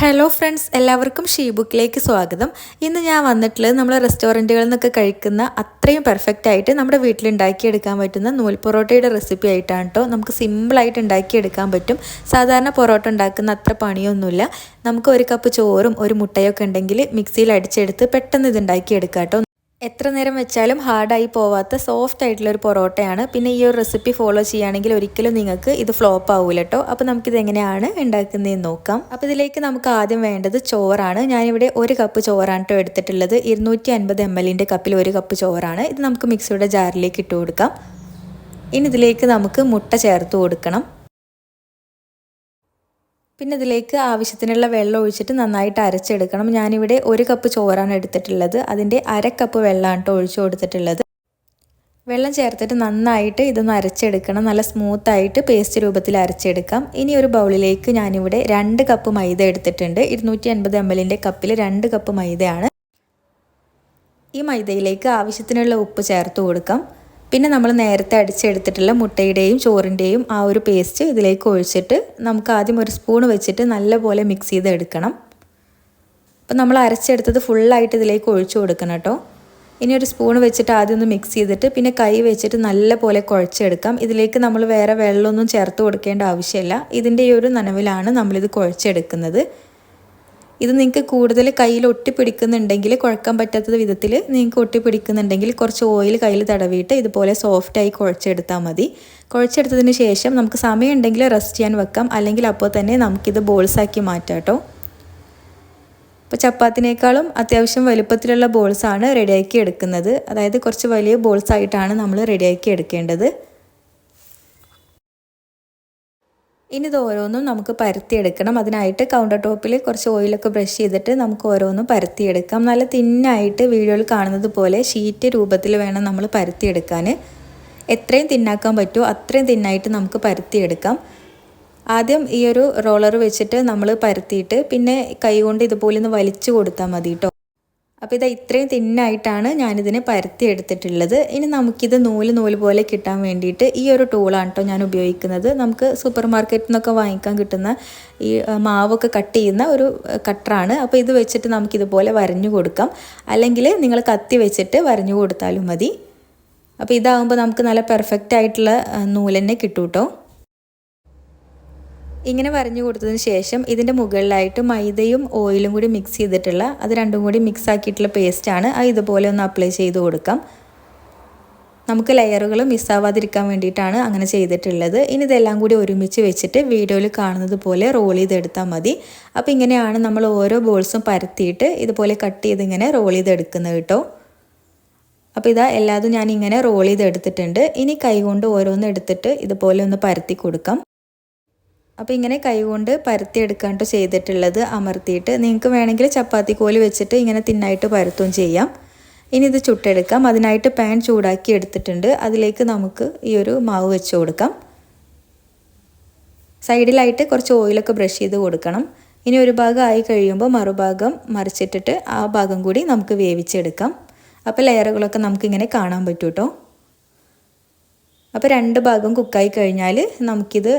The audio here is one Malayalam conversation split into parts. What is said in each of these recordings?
ഹലോ ഫ്രണ്ട്സ് എല്ലാവർക്കും ഷീബുക്കിലേക്ക് സ്വാഗതം. ഇന്ന് ഞാൻ വന്നിട്ടുള്ളത് നമ്മൾ റെസ്റ്റോറന്റുകളിൽ നിന്നൊക്കെ കഴിക്കുന്ന അത്രയും പെർഫെക്റ്റ് ആയിട്ട് നമ്മുടെ വീട്ടിൽ ഉണ്ടാക്കിയെടുക്കാൻ പറ്റുന്ന നൂൽ പൊറോട്ടയുടെ റെസിപ്പി ആയിട്ടാണ് കേട്ടോ നമുക്ക് സിമ്പിളായിട്ട് ഉണ്ടാക്കിയെടുക്കാൻ പറ്റും. സാധാരണ പൊറോട്ട ഉണ്ടാക്കുന്ന അത്ര പണിയൊന്നുമില്ല. നമുക്ക് ഒരു കപ്പ് ചോറും ഒരു മുട്ടയൊക്കെ ഉണ്ടെങ്കിൽ മിക്സിയിൽ അടിച്ചെടുത്ത് പെട്ടെന്ന് ഇത് ഉണ്ടാക്കിയെടുക്കാം കേട്ടോ എത്ര നേരം വെച്ചാലും ഹാർഡായി പോവാത്ത സോഫ്റ്റ് ആയിട്ടുള്ള ഒരു പൊറോട്ടയാണ്. പിന്നെ ഈ ഒരു റെസിപ്പി ഫോളോ ചെയ്യുകയാണെങ്കിൽ ഒരിക്കലും നിങ്ങൾക്ക് ഇത് ഫ്ലോപ്പ് ആവില്ല കേട്ടോ അപ്പോൾ നമുക്കിത് എങ്ങനെയാണ് ഉണ്ടാക്കുന്നതെന്ന് നോക്കാം. അപ്പോൾ ഇതിലേക്ക് നമുക്ക് ആദ്യം വേണ്ടത് ചോറാണ്. ഞാനിവിടെ ഒരു കപ്പ് ചോറാണ് കേട്ടോ എടുത്തിട്ടുള്ളത്. ഇരുന്നൂറ്റി അൻപത് എം എല്ലിന്റെ കപ്പിൽ ഒരു കപ്പ് ചോറാണ്. ഇത് നമുക്ക് മിക്സിയുടെ ജാറിലേക്ക് ഇട്ട് കൊടുക്കാം. ഇനി ഇതിലേക്ക് നമുക്ക് മുട്ട ചേർത്ത് കൊടുക്കണം. പിന്നെ ഇതിലേക്ക് ആവശ്യത്തിനുള്ള വെള്ളം ഒഴിച്ചിട്ട് നന്നായിട്ട് അരച്ചെടുക്കണം. ഞാനിവിടെ ഒരു കപ്പ് ചോറാണ് എടുത്തിട്ടുള്ളത്. അതിന്റെ അര കപ്പ് വെള്ളമാണ് കേട്ടോ ഒഴിച്ചു കൊടുത്തിട്ടുള്ളത്. വെള്ളം ചേർത്തിട്ട് നന്നായിട്ട് ഇതൊന്ന് അരച്ചെടുക്കണം. നല്ല സ്മൂത്തായിട്ട് പേസ്റ്റ് രൂപത്തിൽ അരച്ചെടുക്കാം. ഇനി ഒരു ബൗളിലേക്ക് ഞാനിവിടെ രണ്ട് കപ്പ് മൈദ എടുത്തിട്ടുണ്ട്. ഇരുന്നൂറ്റി അൻപത് എം എല്ലിന്റെ കപ്പിൽ രണ്ട് കപ്പ് മൈദയാണ്. ഈ മൈദയിലേക്ക് ആവശ്യത്തിനുള്ള ഉപ്പ് ചേർത്ത് കൊടുക്കാം. പിന്നെ നമ്മൾ നേരത്തെ അടിച്ചെടുത്തിട്ടുള്ള മുട്ടയുടെയും ചോറിന്റെയും ആ ഒരു പേസ്റ്റ് ഇതിലേക്ക് ഒഴിച്ചിട്ട് നമുക്ക് ആദ്യം ഒരു സ്പൂൺ വെച്ചിട്ട് നല്ലപോലെ മിക്സ് ചെയ്ത് എടുക്കണം അപ്പോൾ നമ്മൾ അരച്ചെടുത്തത് ഫുള്ളായിട്ട് ഇതിലേക്ക് ഒഴിച്ചു കൊടുക്കണം കേട്ടോ. ഇനി ഒരു സ്പൂൺ വെച്ചിട്ട് ആദ്യം ഒന്ന് മിക്സ് ചെയ്തിട്ട് പിന്നെ കൈ വെച്ചിട്ട് നല്ലപോലെ കുഴച്ചെടുക്കാം. ഇതിലേക്ക് നമ്മൾ വേറെ വെള്ളമൊന്നും ചേർത്ത് കൊടുക്കേണ്ട ആവശ്യമില്ല. ഇതിന്റെ ഈ ഒരു നനവിലാണ് നമ്മളിത് കുഴച്ചെടുക്കുന്നത്. ഇത് നിങ്ങൾക്ക് കൂടുതൽ കയ്യിൽ ഒട്ടിപ്പിടിക്കുന്നുണ്ടെങ്കിൽ കുഴക്കാൻ പറ്റാത്ത വിധത്തിൽ നിങ്ങൾക്ക് ഒട്ടിപ്പിടിക്കുന്നുണ്ടെങ്കിൽ കുറച്ച് ഓയിൽ കയ്യിൽ തടവിയിട്ട് ഇതുപോലെ സോഫ്റ്റായി കുഴച്ചെടുത്താൽ മതി. കുഴച്ചെടുത്തതിന് ശേഷം നമുക്ക് സമയമുണ്ടെങ്കിൽ റെസ്റ്റ് ചെയ്യാൻ വെക്കാം. അല്ലെങ്കിൽ അപ്പോൾ തന്നെ നമുക്കിത് ബോൾസാക്കി മാറ്റാം കേട്ടോ ഇപ്പോൾ ചപ്പാത്തിനേക്കാളും അത്യാവശ്യം വലുപ്പത്തിലുള്ള ബോൾസാണ് റെഡിയാക്കി എടുക്കുന്നത്. അതായത് കുറച്ച് വലിയ ബോൾസായിട്ടാണ് നമ്മൾ റെഡിയാക്കി എടുക്കേണ്ടത്. ഇനി ഇത് ഓരോന്നും നമുക്ക് പരത്തിയെടുക്കണം. അതിനായിട്ട് കൗണ്ടർ ടോപ്പിൽ കുറച്ച് ഓയിലൊക്കെ ബ്രഷ് ചെയ്തിട്ട് നമുക്ക് ഓരോന്നും പരത്തിയെടുക്കാം. നല്ല തിന്നായിട്ട് വീഡിയോയിൽ കാണുന്നത് പോലെ ഷീറ്റ് രൂപത്തിൽ വേണം നമ്മൾ പരത്തിയെടുക്കാൻ. എത്രയും തിന്നാക്കാൻ പറ്റുമോ അത്രയും തിന്നായിട്ട് നമുക്ക് പരത്തിയെടുക്കാം. ആദ്യം ഈ ഒരു റോളർ വെച്ചിട്ട് നമ്മൾ പരത്തിയിട്ട് പിന്നെ കൈ കൊണ്ട് ഇതുപോലെ ഒന്ന് വലിച്ചു കൊടുത്താൽ മതി കേട്ടോ അപ്പോൾ ഇതാ ഇത്രയും തിന്നായിട്ടാണ് ഞാനിതിനെ പരത്തി എടുത്തിട്ടുള്ളത്. ഇനി നമുക്കിത് നൂൽ നൂൽ പോലെ കിട്ടാൻ വേണ്ടിയിട്ട് ഈ ഒരു ടൂളാണ് കേട്ടോ ഞാൻ ഉപയോഗിക്കുന്നത്. നമുക്ക് സൂപ്പർ മാർക്കറ്റിൽ നിന്നൊക്കെ വാങ്ങിക്കാൻ കിട്ടുന്ന ഈ മാവൊക്കെ കട്ട് ചെയ്യുന്ന ഒരു കട്ടറാണ് അപ്പോൾ ഇത് വെച്ചിട്ട് നമുക്കിതുപോലെ വരഞ്ഞു കൊടുക്കാം. അല്ലെങ്കിൽ നിങ്ങൾ കത്തി വെച്ചിട്ട് വരഞ്ഞു കൊടുത്താലും മതി. അപ്പോൾ ഇതാകുമ്പോൾ നമുക്ക് നല്ല പെർഫെക്റ്റ് ആയിട്ടുള്ള നൂലെന്നെ കിട്ടും കേട്ടോ ഇങ്ങനെ വരഞ്ഞു കൊടുത്തതിന് ശേഷം ഇതിന്റെ മുകളിലായിട്ട് മൈദയും ഓയിലും കൂടി മിക്സ് ചെയ്തിട്ടുള്ള അത് രണ്ടും കൂടി മിക്സ് ആക്കിയിട്ടുള്ള പേസ്റ്റാണ് അത് ഇതുപോലെ ഒന്ന് അപ്ലൈ ചെയ്ത് കൊടുക്കാം. നമുക്ക് ലെയറുകൾ മിസ്സാവാതിരിക്കാൻ വേണ്ടിയിട്ടാണ് അങ്ങനെ ചെയ്തിട്ടുള്ളത്. ഇനി ഇതെല്ലാം കൂടി ഒരുമിച്ച് വെച്ചിട്ട് വീഡിയോയിൽ കാണുന്നത് പോലെ റോൾ ചെയ്തെടുത്താൽ മതി. അപ്പോൾ ഇങ്ങനെയാണ് നമ്മൾ ഓരോ ബോൾസും പരത്തിയിട്ട് ഇതുപോലെ കട്ട് ചെയ്ത് ഇങ്ങനെ റോൾ ചെയ്തെടുക്കുന്നത് കേട്ടോ. അപ്പോൾ ഇതാ എല്ലാതും ഞാൻ ഇങ്ങനെ റോൾ ചെയ്തെടുത്തിട്ടുണ്ട്. ഇനി കൈകൊണ്ട് ഓരോന്ന് എടുത്തിട്ട് ഇതുപോലെ ഒന്ന് പരത്തി കൊടുക്കാം. അപ്പോൾ ഇങ്ങനെ കൈകൊണ്ട് പരത്തിയെടുക്കാണ്ട് ചെയ്തിട്ടുള്ളത് അമർത്തിയിട്ട് നിങ്ങൾക്ക് വേണമെങ്കിൽ ചപ്പാത്തി കോൽ വെച്ചിട്ട് ഇങ്ങനെ തിന്നായിട്ട് പരത്തും ചെയ്യാം. ഇനി ഇത് ചുട്ടെടുക്കാം. അതിനായിട്ട് പാൻ ചൂടാക്കി എടുത്തിട്ടുണ്ട്. അതിലേക്ക് നമുക്ക് ഈ ഒരു മാവ് വെച്ച് കൊടുക്കാം. സൈഡിലായിട്ട് കുറച്ച് ഓയിലൊക്കെ ബ്രഷ് ചെയ്ത് കൊടുക്കണം. ഇനി ഒരു ഭാഗം ആയി കഴിയുമ്പോൾ മറുഭാഗം മറിച്ചിട്ടിട്ട് ആ ഭാഗം കൂടി നമുക്ക് വേവിച്ചെടുക്കാം. അപ്പോൾ ലെയറുകളൊക്കെ നമുക്കിങ്ങനെ കാണാൻ പറ്റൂട്ടോ. അപ്പോൾ രണ്ട് ഭാഗം കുക്കായി കഴിഞ്ഞാൽ നമുക്കിത്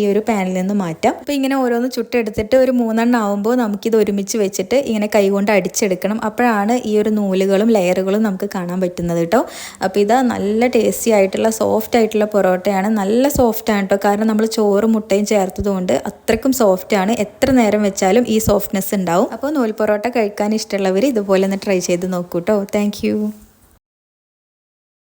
ഈ ഒരു പാനിൽ നിന്ന് മാറ്റാം. അപ്പോൾ ഇങ്ങനെ ഓരോന്ന് ചുട്ടെടുത്തിട്ട് ഒരു മൂന്നെണ്ണം ആവുമ്പോൾ നമുക്കിത് ഒരുമിച്ച് വെച്ചിട്ട് ഇങ്ങനെ കൈകൊണ്ട് അടിച്ചെടുക്കണം. അപ്പോഴാണ് ഈ ഒരു നൂലുകളും ലെയറുകളും നമുക്ക് കാണാൻ പറ്റുന്നത് കേട്ടോ. അപ്പോൾ ഇത് നല്ല ടേസ്റ്റി ആയിട്ടുള്ള സോഫ്റ്റ് ആയിട്ടുള്ള പൊറോട്ടയാണ്. നല്ല സോഫ്റ്റ് ആണ് കേട്ടോ. കാരണം നമ്മൾ ചോറും മുട്ടയും ചേർത്തതുകൊണ്ട് അത്രക്കും സോഫ്റ്റ് ആണ്. എത്ര നേരം വെച്ചാലും ഈ സോഫ്റ്റ്നെസ് ഉണ്ടാവും. അപ്പോൾ നൂൽ പൊറോട്ട കഴിക്കാൻ ഇഷ്ടമുള്ളവർ ഇതുപോലെ ഒന്ന് ട്രൈ ചെയ്ത് നോക്കൂ കേട്ടോ. താങ്ക്